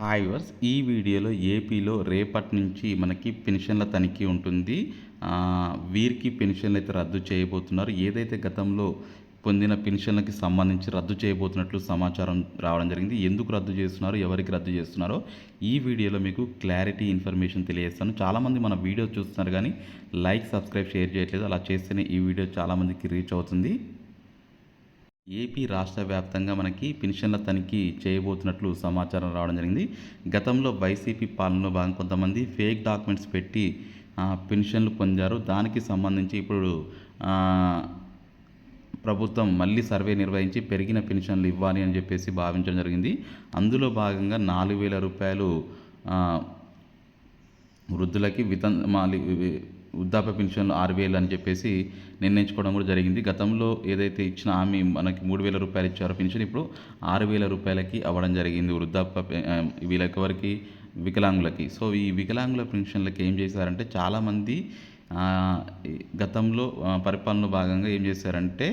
Hi verse ఈ వీడియోలో ఏపీలో రేపటి నుంచి మనకి పెన్షన్ల తనిఖీ ఉంటుంది. వీరికి పెన్షన్లు అయితే రద్దు చేయబోతున్నారు. ఏదైతే గతంలో పొందిన పెన్షన్లకి సంబంధించి రద్దు చేయబోతున్నట్లు సమాచారం రావడం జరిగింది ఎందుకు రద్దు చేస్తున్నారు ఎవరికి రద్దు చేస్తున్నారో ఈ వీడియోలో మీకు క్లారిటీ ఇన్ఫర్మేషన్ తెలియజేస్తాను. చాలామంది మన వీడియో చూస్తున్నారు కానీ లైక్ సబ్స్క్రైబ్ షేర్ చేయట్లేదు. అలా చేస్తేనే ఈ వీడియో చాలామందికి రీచ్ అవుతుంది. ఏపీ రాష్ట్ర వ్యాప్తంగా మనకి పెన్షన్ల తనిఖీ చేయబోతున్నట్లు సమాచారం రావడం జరిగింది. గతంలో వైసీపీ పాలనలో భాగం కొంతమంది ఫేక్ డాక్యుమెంట్స్ పెట్టి పెన్షన్లు పొందారు. దానికి సంబంధించి ఇప్పుడు ప్రభుత్వం మళ్ళీ సర్వే నిర్వహించి పెరిగిన పెన్షన్లు ఇవ్వాలి అని చెప్పేసి భావించడం జరిగింది. అందులో భాగంగా నాలుగు వేల రూపాయలు వృద్ధులకి వితం వృద్ధాప్య పెన్షన్ ఆరు వేలు అని చెప్పేసి నిర్ణయించుకోవడం కూడా జరిగింది. గతంలో ఏదైతే ఇచ్చిన హామీ మనకి మూడు వేల రూపాయలు ఇచ్చారో పెన్షన్ ఇప్పుడు ఆరు వేల రూపాయలకి అవ్వడం జరిగింది వృద్ధాప్య పె- వికలాంగులకి. సో ఈ వికలాంగుల పెన్షన్లకి ఏం చేశారంటే చాలామంది గతంలో పరిపాలన భాగంగా ఏం చేశారంటే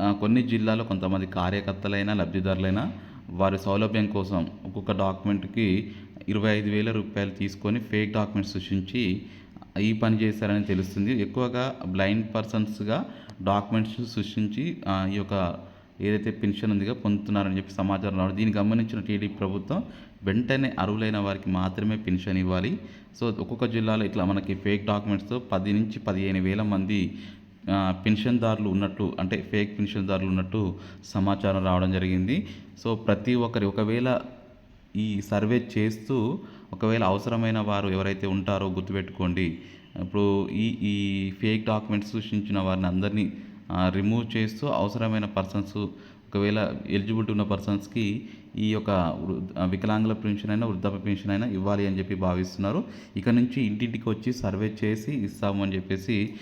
కొన్ని జిల్లాలో కొంతమంది కార్యకర్తలైనా లబ్ధిదారులైనా వారి సౌలభ్యం కోసం ఒక్కొక్క డాక్యుమెంట్కి ఇరవై ఐదు వేల రూపాయలు తీసుకొని ఫేక్ డాక్యుమెంట్స్ సృష్టించి ఈ పని చేశారని తెలుస్తుంది. ఎక్కువగా బ్లైండ్ పర్సన్స్గా డాక్యుమెంట్స్ సృష్టించి ఈ యొక్క ఏదైతే పెన్షన్ ఉందిగా పొందుతున్నారని చెప్పి సమాచారం రావడం. దీన్ని గమనించిన టీడీపీ ప్రభుత్వం వెంటనే అర్హులైన వారికి మాత్రమే పెన్షన్ ఇవ్వాలి. సో ఒక్కొక్క జిల్లాలో ఇట్లా మనకి ఫేక్ డాక్యుమెంట్స్తో పది నుంచి పదిహేను వేల మంది పెన్షన్దారులు ఉన్నట్టు అంటే ఫేక్ పెన్షన్దారులు ఉన్నట్టు సమాచారం రావడం జరిగింది. సో ప్రతి ఒక్కరి ఒకవేళ ఈ సర్వే చేస్తూ ఒకవేళ అవసరమైన వారు ఎవరైతే ఉంటారో గుర్తుపెట్టుకోండి. ఇప్పుడు ఈ ఈ ఫేక్ డాక్యుమెంట్స్ సృష్టించిన వారిని అందరినీ రిమూవ్ చేస్తూ అవసరమైన పర్సన్స్ ఒకవేళ ఎలిజిబిలిటీ ఉన్న పర్సన్స్కి ఈ యొక్క వృ- వికలాంగుల పెన్షన్ అయినా వృద్ధాప్య పెన్షన్ అయినా ఇవ్వాలి అని చెప్పి భావిస్తున్నారు. ఇక నుంచి ఇంటింటికి వచ్చి సర్వే చేసి ఇస్తాము అని చెప్పేసి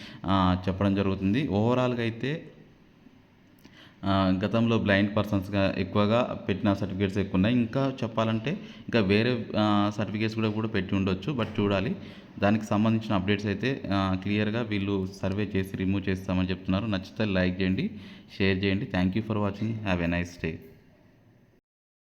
చెప్పడం జరుగుతుంది. ఓవరాల్గా అయితే గతంలో బ్లైండ్ పర్సన్స్గా ఎక్కువగా పెట్టిన సర్టిఫికేట్స్ ఎక్కువ ఉన్నాయి ఇంకా చెప్పాలంటే ఇంకా వేరే సర్టిఫికేట్స్ కూడా కూడా పెట్టి ఉండొచ్చు. బట్ చూడాలి. దానికి సంబంధించిన అప్డేట్స్ అయితే క్లియర్గా వీళ్ళు సర్వే చేసి రిమూవ్ చేస్తామని చెప్తున్నారు. నచ్చితే లైక్ చేయండి షేర్ చేయండి. Thank you for watching. Have a nice day.